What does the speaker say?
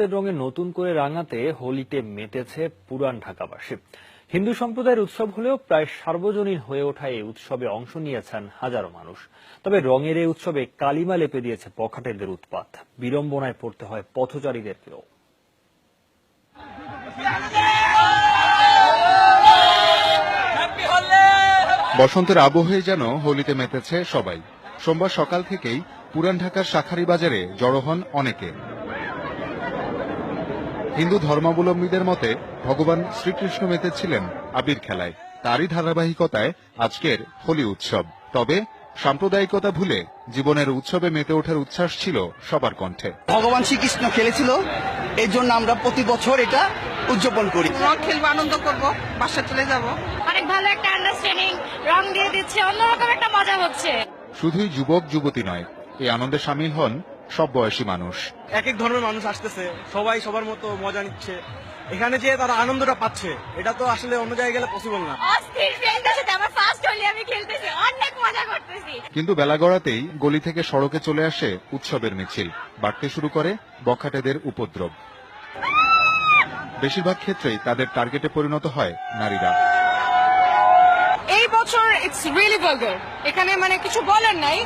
রক্তের রঙে নতুন করে রাঙাতে হোলিতে মেতেছে পুরান ঢাকাবাসী। হিন্দু সম্প্রদায়ের উৎসব হলেও প্রায় সার্বজনীন হয়ে ওঠা এই উৎসবে অংশ নিয়েছেন হাজারো মানুষ। তবে রঙের এই উৎসবে কালিমা লেপে দিয়েছে বখাটেদের উৎপাত। বিড়ম্বনায় পড়তে হয় পথচারীদেরকেও বসন্তের আবহে যেন হোলিতে মেতেছে সবাই। সোমবার সকাল থেকেই পুরান ঢাকার শাখারি বাজারে জড়ো হন অনেকে। হিন্দু ধর্মাবলম্বীদের মতে ভগবান শ্রীকৃষ্ণ মেতেছিলেন আবির খেলায়। তারই ধারাবাহিকতায় আজকের হোলি উৎসব। তবে সাম্প্রদায়িকতা ভুলে জীবনের উৎসবে মেতে ওঠার উচ্ছ্বাস ছিল সবার কণ্ঠে। ভগবান শ্রীকৃষ্ণ খেলেছিল এই জন্য আমরা প্রতি বছর এটা উদযাপন করি। রং খেলব আনন্দ করব বাসা চলে যাব। অনেক ভালো একটা আন্ডারস্ট্যান্ডিং রং দিয়ে দিচ্ছে অন্যরকম একটা মজা হচ্ছে। শুধুই যুবক যুবতী নয় এই আনন্দে সামিল হন সব বয়সী মানুষ। এক এক ধর্মের মানুষ আসতেছে সবাই সবার মতো মজা নিচ্ছে। এখানে যে তারা আনন্দটা পাচ্ছে এটা তো আসলে অন্য জায়গায় গেলে পসিবল না। অস্থির ফ্রেন্ডদের সাথে আমার ফার্স্ট হোলি আমি খেলতেছি অনেক মজা করতেছি। কিন্তু বেলা গড়াতেই গলি থেকে সড়কে চলে আসে উৎসবের মিছিল বাড়তে শুরু করে বখাটেদের উপদ্রব। বেশিরভাগ ক্ষেত্রেই তাদের টার্গেটে পরিণত হয় নারীরা। এই বছর ইটস রিয়েলি ভালগার এখানে মানে কিছু বলার নাই।